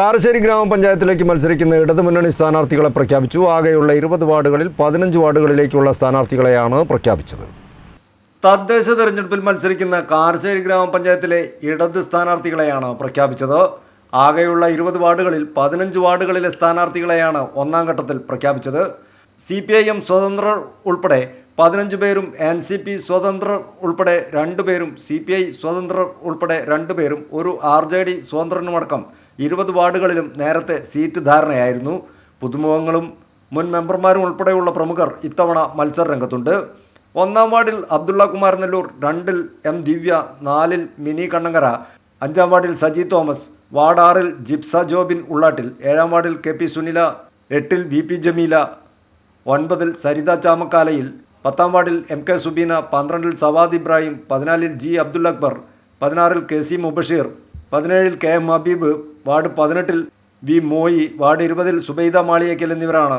കാരശ്ശേരി ഗ്രാമപഞ്ചായത്തിലേക്ക് മത്സരിക്കുന്ന ഇടതുമുന്നണി സ്ഥാനാർത്ഥികളെ പ്രഖ്യാപിച്ചു. ആകെയുള്ള ഇരുപത് വാർഡുകളിൽ പതിനഞ്ച് വാർഡുകളിലേക്കുള്ള സ്ഥാനാർത്ഥികളെയാണ് പ്രഖ്യാപിച്ചത്. തദ്ദേശ തെരഞ്ഞെടുപ്പിൽ മത്സരിക്കുന്ന കാരശ്ശേരി ഗ്രാമപഞ്ചായത്തിലെ ഇടത് സ്ഥാനാർത്ഥികളെയാണ് പ്രഖ്യാപിച്ചത്. ആകെയുള്ള ഇരുപത് വാർഡുകളിൽ പതിനഞ്ച് വാർഡുകളിലെ സ്ഥാനാർത്ഥികളെയാണ് ഒന്നാം ഘട്ടത്തിൽ പ്രഖ്യാപിച്ചത്. സി പി ഐ എം സ്വതന്ത്രർ ഉൾപ്പെടെ പതിനഞ്ച് പേരും എൻ സി പി സ്വതന്ത്രർ ഉൾപ്പെടെ രണ്ടുപേരും സി പി ഐ സ്വതന്ത്രർ ഉൾപ്പെടെ രണ്ടുപേരും ഒരു ആർ ജെ ഡി സ്വതന്ത്രനുമടക്കം ഇരുപത് വാർഡുകളിലും നേരത്തെ സീറ്റ് ധാരണയായിരുന്നു. പുതുമുഖങ്ങളും മുൻ മെമ്പർമാരും ഉൾപ്പെടെയുള്ള പ്രമുഖർ ഇത്തവണ മത്സര രംഗത്തുണ്ട്. ഒന്നാം വാർഡിൽ അബ്ദുള്ള കുമാർ നെല്ലൂർ രണ്ടിൽ എം ദിവ്യ നാലിൽ മിനി കണ്ണങ്കര അഞ്ചാം വാർഡിൽ സജി തോമസ് വാർഡ് ആറിൽ ജിപ്സ ജോബിൻ ഉള്ളാട്ടിൽ ഏഴാം വാർഡിൽ കെ പി സുനില എട്ടിൽ വി പി ജമീല ഒൻപതിൽ സരിത ചാമക്കാലയിൽ പത്താം വാർഡിൽ എം കെ സുബീന പന്ത്രണ്ടിൽ സവാദ് ഇബ്രാഹിം പതിനാലിൽ ജി അബ്ദുൽ അക്ബർ പതിനാറിൽ കെ സി മുബഷീർ പതിനേഴിൽ കെ എം ഹബീബ് വാർഡ് പതിനെട്ടിൽ വി മോയി വാർഡ് ഇരുപതിൽ സുബൈദ മാളിയേക്കൽ എന്നിവരാണ്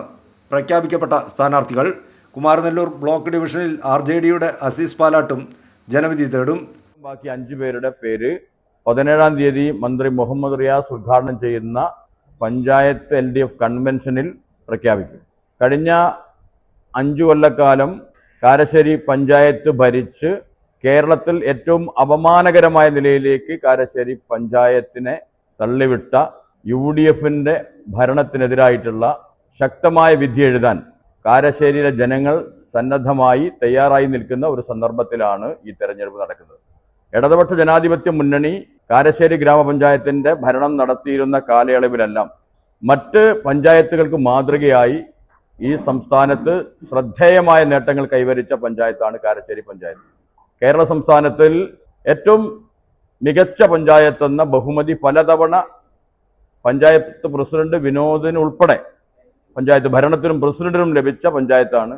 പ്രഖ്യാപിക്കപ്പെട്ട സ്ഥാനാർത്ഥികൾ. കുമാരനെല്ലൂർ ബ്ലോക്ക് ഡിവിഷനിൽ ആർ ജെ ഡിയുടെ അസീസ് പാലാട്ടും ജനവിധി തേടും. ബാക്കി അഞ്ചു പേരുടെ പേര് പതിനേഴാം തീയതി മന്ത്രി മുഹമ്മദ് റിയാസ് ഉദ്ഘാടനം ചെയ്യുന്ന പഞ്ചായത്ത് എൽ ഡി എഫ് കൺവെൻഷനിൽ പ്രഖ്യാപിക്കും. കഴിഞ്ഞ അഞ്ചു കൊല്ലക്കാലം കാരശ്ശേരി പഞ്ചായത്ത് ഭരിച്ച് കേരളത്തിൽ ഏറ്റവും അപമാനകരമായ നിലയിലേക്ക് കാരശ്ശേരി പഞ്ചായത്തിനെ തള്ളിവിട്ട യു ഡി എഫിന്റെ ഭരണത്തിനെതിരായിട്ടുള്ള ശക്തമായ വിധി എഴുതാൻ കാരശ്ശേരിയിലെ ജനങ്ങൾ സന്നദ്ധമായി തയ്യാറായി നിൽക്കുന്ന ഒരു സന്ദർഭത്തിലാണ് ഈ തെരഞ്ഞെടുപ്പ് നടക്കുന്നത്. ഇടതുപക്ഷ ജനാധിപത്യ മുന്നണി കാരശ്ശേരി ഗ്രാമപഞ്ചായത്തിന്റെ ഭരണം നടത്തിയിരുന്ന കാലയളവിലെല്ലാം മറ്റ് പഞ്ചായത്തുകൾക്ക് മാതൃകയായി ഈ സംസ്ഥാനത്ത് ശ്രദ്ധേയമായ നേട്ടങ്ങൾ കൈവരിച്ച പഞ്ചായത്താണ് കാരശ്ശേരി പഞ്ചായത്ത്. കേരള സംസ്ഥാനത്തിൽ ഏറ്റവും മികച്ച പഞ്ചായത്ത് എന്ന ബഹുമതി പലതവണ പഞ്ചായത്ത് പ്രസിഡന്റ് വിനോദിന് ഉൾപ്പെടെ പഞ്ചായത്ത് ഭരണത്തിനും പ്രസിഡന്റിനും ലഭിച്ച പഞ്ചായത്താണ്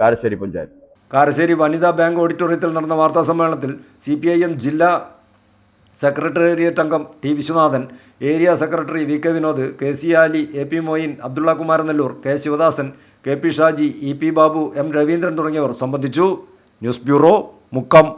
കാരശ്ശേരി പഞ്ചായത്ത്. കാരശ്ശേരി വനിതാ ബാങ്ക് ഓഡിറ്റോറിയത്തിൽ നടന്ന വാർത്താ സമ്മേളനത്തിൽ സി പി ഐ എം ജില്ലാ സെക്രട്ടേറിയറ്റ് അംഗം T Viswanathan area secretary V K Vinod K C Ali A P Moin Abdulla Kumaranellur K Sivadasan K P Shaji E P Babu M Raveendran തുടങ്ങിയവർ സംബന്ധിച്ചു. News bureau Mukkam.